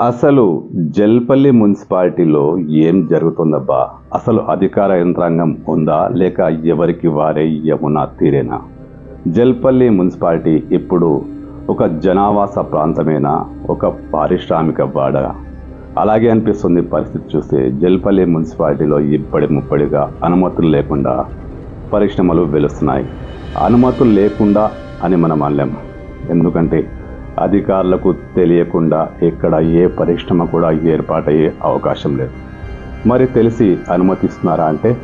అసలు జల్పల్లి మున్సిపాలిటీలో ఏం జరుగుతుందబ్బా? అసలు అధికార యంత్రాంగం ఉందా? లేక ఎవరికి వారే యమునా తీరేనా? జల్పల్లి మున్సిపాలిటీ ఇప్పుడు ఒక జనావాస ప్రాంతమేనా? ఒక పారిశ్రామిక వాడ? అలాగే అనిపిస్తుంది పరిస్థితి చూస్తే జల్పల్లి మున్సిపాలిటీలో ఇప్పటి ముప్పడిగా అనుమతులు లేకుండా పరిశ్రమలు వెలుస్తున్నాయి. అనుమతులు లేకుండా అని మనం అనలేం. ఎందుకంటే అధికారులకు తెలియకుండా ఇక్కడ ఏ పరిశ్రమ కూడా ఏర్పాటయ్యే అవకాశం లేదు. మరి తెలిసి అనుమతిస్తున్నారా అంటే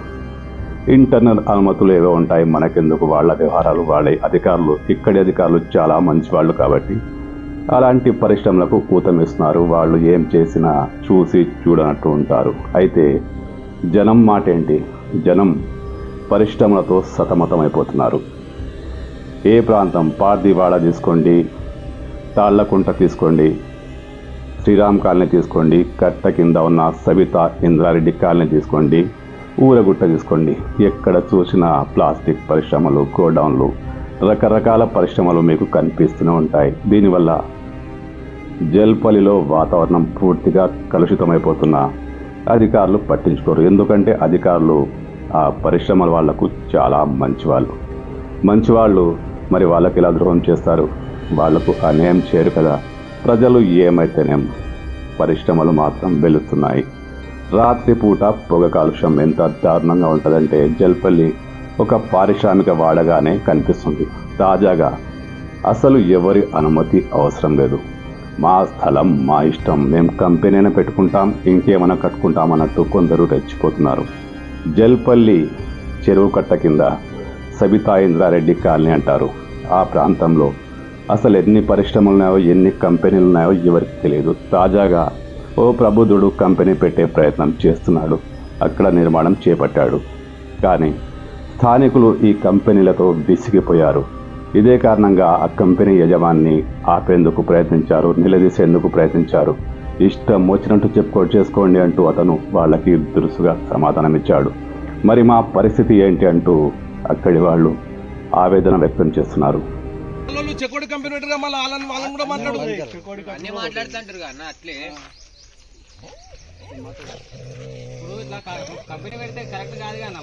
ఇంటర్నల్ అనుమతులు ఏవో ఉంటాయి మనకెందుకు వాళ్ళ వ్యవహారాలు వాళ్ళే అధికారులు ఇక్కడి అధికారులు చాలా మంచి వాళ్ళు కాబట్టి అలాంటి పరిశ్రమలకు కూతమిస్తున్నారు వాళ్ళు ఏం చేసినా చూసి చూడనట్టు ఉంటారు. అయితే జనం మాట ఏంటి జనం పరిశ్రమలతో సతమతమైపోతున్నారు. ఏ ప్రాంతం? పార్దివాడ తీసుకోండి. తాళ్ళకుంట తీసుకోండి. శ్రీరామ్ కాలనీ తీసుకోండి. కట్ట కింద ఉన్న సవిత ఇంద్రారెడ్డి కాలనీ తీసుకోండి. ఊరగుట్ట తీసుకోండి. ఎక్కడ చూసినా ప్లాస్టిక్ పరిశ్రమలు గోడౌన్లు రకరకాల పరిశ్రమలు మీకు కనిపిస్తూనే ఉంటాయి. దీనివల్ల జల్పల్లిలో వాతావరణం పూర్తిగా కలుషితమైపోతున్న అధికారులు పట్టించుకోరు. ఎందుకంటే అధికారులు ఆ పరిశ్రమల వాళ్ళకు చాలా మంచివాళ్ళు. మంచివాళ్ళు మరి వాళ్ళకి ఇలా ద్రోహం చేస్తారు? వాళ్ళకు అన్యాయం చేయరు కదా. ప్రజలు ఏమైతేనేం? పరిశ్రమలు మాత్రం వెలుస్తున్నాయి రాత్రిపూట పొగ కాలుష్యం ఎంత దారుణంగా ఉంటుందంటే జల్పల్లి ఒక పారిశ్రామిక వాడగానే కనిపిస్తుంది. తాజాగా అసలు ఎవరి అనుమతి అవసరం లేదు. మా స్థలం మా ఇష్టం మేము కంపెనీనే పెట్టుకుంటాం ఇంకేమైనా కట్టుకుంటాం అన్నట్టు కొందరు రెచ్చిపోతున్నారు. జల్పల్లి చెరువు కట్ట కింద సబితా ఇంద్రారెడ్డి కాలనీ అంటారు. ఆ ప్రాంతంలో అసలు ఎన్ని పరిశ్రమలు ఉన్నాయో ఎన్ని కంపెనీలు ఉన్నాయో ఎవరికి తెలియదు తాజాగా ఓ ప్రబుద్ధుడు కంపెనీ పెట్టే ప్రయత్నం చేస్తున్నాడు. అక్కడ నిర్మాణం చేపట్టాడు. కానీ స్థానికులు ఈ కంపెనీలతో విసిగిపోయారు. ఇదే కారణంగా ఆ కంపెనీ యజమాన్ని ఆపేందుకు ప్రయత్నించారు నిలదీసేందుకు ప్రయత్నించారు. ఇష్టం వచ్చినట్టు చెప్పుకో చేసుకోండి అంటూ అతను వాళ్ళకి దురుసుగా సమాధానమిచ్చాడు. మరి మా పరిస్థితి ఏంటి అంటూ అక్కడి వాళ్ళు ఆవేదన వ్యక్తం చేస్తున్నారు. వాళ్ళు చెకోడి కంప్యూటర్గా మళ్ళీ వాళ్ళని వాళ్ళని కూడా మాట్లాడు. అన్నీ మాట్లాడుతుంటారు అన్న అట్లే. ఇప్పుడు ఇట్లా కంపెనీ పెడితే కరెక్ట్ కాదు అన్నీ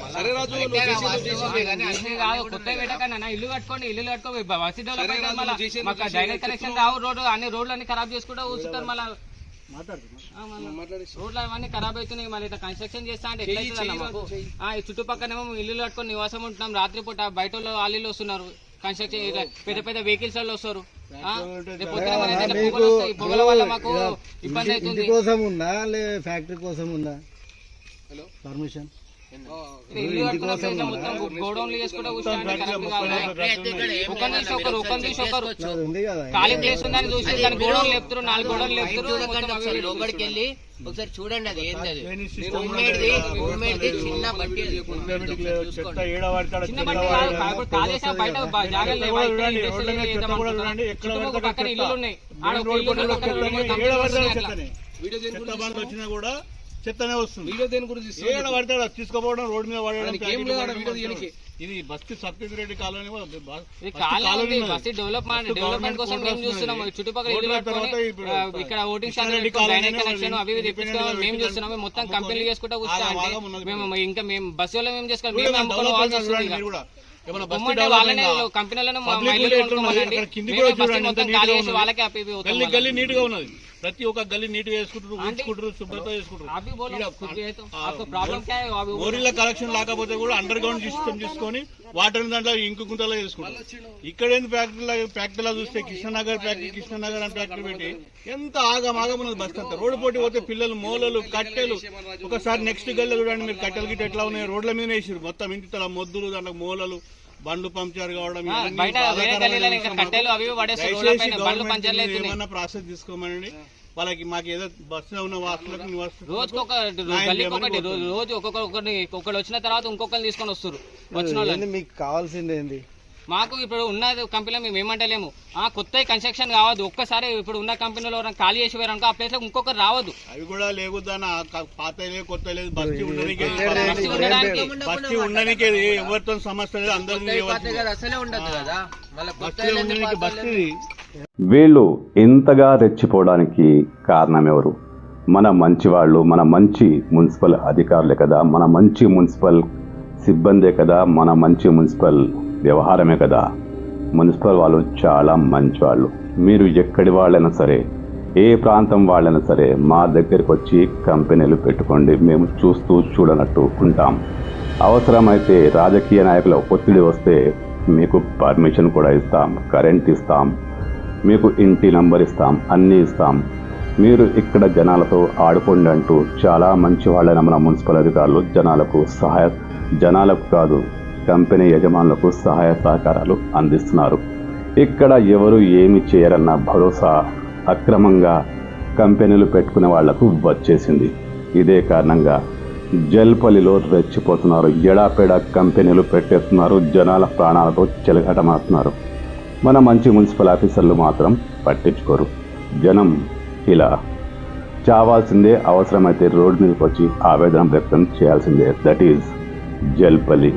కాదు పెట్టకన్నా నా ఇల్లు కట్టుకోండి ఇల్లు కట్టుకో బస్సు డెవలప్ అయితే రాజు, మళ్ళా నువ్వు చేసేది మాకు డ్రైనేజ్ కనెక్షన్ రావు రోడ్డు అన్ని రోడ్లు అన్ని ఖరాబ్ చేసుకుంటూ కూర్చుంటారు మళ్ళీ. రోడ్లు అవన్నీ ఖరాబ్ అవుతున్నాయి మళ్ళీ ఇట్లా కన్స్ట్రక్షన్ చేస్తా అంటే ఎట్లా మాకు? రాజు, చెయ్యి. ఆ, ఈ చుట్టుపక్కనేమో ఇల్లు కట్టుకొని నివాసం ఉంటున్నాం రాత్రిపూట బయట వీళ్ళు వస్తున్నారు. కన్స్ట్రక్షన్ పెద్ద పెద్ద వెహికల్స్ వాళ్ళు వస్తారు. పొగలు వల్ల మాకు ఇబ్బంది అవుతుంది. కోసం ఉందా? లే ఫ్యాక్టరీ కోసం ఉందా? పర్మిషన్? ఇల్లు ఖాళీ ప్లేస్ ఉందని చూసి దాని గోడౌన్లు లేపుతారు నాలుగు గోడౌన్లు లేపుతారు లోపలికి వెళ్ళి ఒకసారి చూడండి అది ఏంది అది. ఉమ్మేడిది ఉమ్మేడిది చిన్న బట్టి అది చెత్త ఏడవాడతాడు చిన్న కాకపోతే కాళేశ్వరం బయట లేవా? పక్కన ఇల్లులు ఉన్నాయి. ఆడ ఇల్లు. వీడియో వచ్చినా కూడా చెత్తనే వస్తుంది వీడియో దేని గురించి? ఏడ పడతాడు తీసుకోపోవడం రోడ్డు మీద పడడం. ఇది బస్తి సత్యజిత్ రెడ్డి కాలనీ బస్తి కాలనీ. బస్సు డెవలప్మెంట్ డెవలప్మెంట్ కోసం మేము చూస్తున్నాం. చుట్టుపక్కల ఇక్కడ ఓటింగ్ కనెక్షన్ అవి మేము చూస్తున్నాం మొత్తం కంపెనీలు చేసుకుంటూ కూర్చో ఆగం అంటే ఆగం ఉన్నది మేము ఇంకా మేము బస్సు వాళ్ళు మేము చేసుకోవాలి మేము పోవాల్సి వస్తుంది ఏమైనా. కంపెనీలను. వాళ్ళకే అప్పి. గల్లీ నీట్గా ఉన్నది ప్రతి ఒక్క గల్లి నీట్ వేసుకుంటారు ఉంచుకుంటారు శుభ్రత వేసుకుంటారు బోరీల కలెక్షన్ లేకపోతే కూడా అండర్ గ్రౌండ్ సిస్టమ్ తీసుకొని వాటర్ దాంట్లో ఇంకు గుంతలో వేసుకుంటారు. ఇక్కడ ఏంది ఫ్యాక్టరీలో ఫ్యాక్టరీలో చూస్తే కృష్ణనగర్ ఫ్యాక్టరీ కృష్ణనగర్ అని ఫ్యాక్టరీ పెట్టి ఎంత ఆగమాగం ఉన్నది బస్ అంతా. రోడ్డు పోటీ పోతే పిల్లలు మూలలు కట్టెలు. ఒకసారి నెక్స్ట్ గల్లీ చూడండి మీరు కట్టెలు గిట్ట ఎట్లా ఉన్నాయి. రోడ్ల మీద వేసారు మొత్తం ఇంటి మొద్దులు దాంట్లో మూలలు. బండ్లు పంక్చర్ కావడం ఏమన్నా ప్రాసెస్ తీసుకోమనండి. వాళ్ళకి మాకు ఏదో బస్సులో ఉన్న వాసులకు రోజు రోజు ఒక్కొక్క ఒకటి ఒకళ్ళు వచ్చిన తర్వాత ఇంకొకరిని తీసుకొని వస్తారు. వచ్చిన మీకు కావాల్సింది ఏంది? మాకు ఇప్పుడు ఉన్న కంపెనీలో మేము ఏమంటలేము ఆ కొత్త కన్స్ట్రక్షన్ కావద్దు. ఒక్కసారి ఇప్పుడు ఉన్న కంపెనీలో ఖాళీ చేసి పోయారనుకో ఆ ప్లేస్లో ఇంకొకరు రావద్దు. అవి కూడా లేకుదాన పాత లేదు కొత్త లేదు బస్తీ ఉండనికే బస్తీ ఉండడానికి ఎవరితో సమస్య లేదు అందరినీ పాత కదా అసలే ఉండదు కదా. మళ్ళీ కొత్త బస్తీ ఉండనికి బస్తీ. వీళ్ళు ఇంతగా రెచ్చిపోవడానికి కారణం ఎవరు? మన మంచి వాళ్ళు మన మంచి మున్సిపల్ అధికారులే కదా. మన మంచి మున్సిపల్ సిబ్బందే కదా మన మంచి మున్సిపల్ వ్యవహారమే కదా. మున్సిపల్ వాళ్ళు చాలా మంచి వాళ్ళు మీరు ఎక్కడి వాళ్ళైనా సరే ఏ ప్రాంతం వాళ్ళైనా సరే మా దగ్గరికి వచ్చి కంపెనీలు పెట్టుకోండి. మేము చూస్తూ చూడనట్టు ఉంటాం. అవసరమైతే రాజకీయ నాయకుల ఒత్తిడి వస్తే మీకు పర్మిషన్ కూడా ఇస్తాం కరెంట్ ఇస్తాం మీకు ఇంటి నంబర్ ఇస్తాం అన్నీ ఇస్తాం. మీరు ఇక్కడ జనాలతో ఆడుకోండి అంటూ చాలా మంచి వాళ్ళైన మన మున్సిపల్ అధికారులు జనాలకు సహాయ జనాలకు కాదు కంపెనీ యజమానులకు సహాయ సహకారాలు అందిస్తున్నారు. ఇక్కడ ఎవరు ఏమి చేయరన్న భరోసా అక్రమంగా కంపెనీలు పెట్టుకునే వాళ్ళకు వచ్చేసింది. ఇదే కారణంగా జల్పల్లిలో రెచ్చిపోతున్నారు. ఎడాపెడా కంపెనీలు పెట్టేస్తున్నారు. జనాల ప్రాణాలతో చెలగటమాస్తున్నారు మన మంచి మున్సిపల్ ఆఫీసర్లు మాత్రం పట్టించుకోరు. జనం ఇలా చావాల్సిందే అవసరమైతే రోడ్డు మీదకి వచ్చి ఆవేదన వ్యక్తం చేయాల్సిందే. That is Jalpally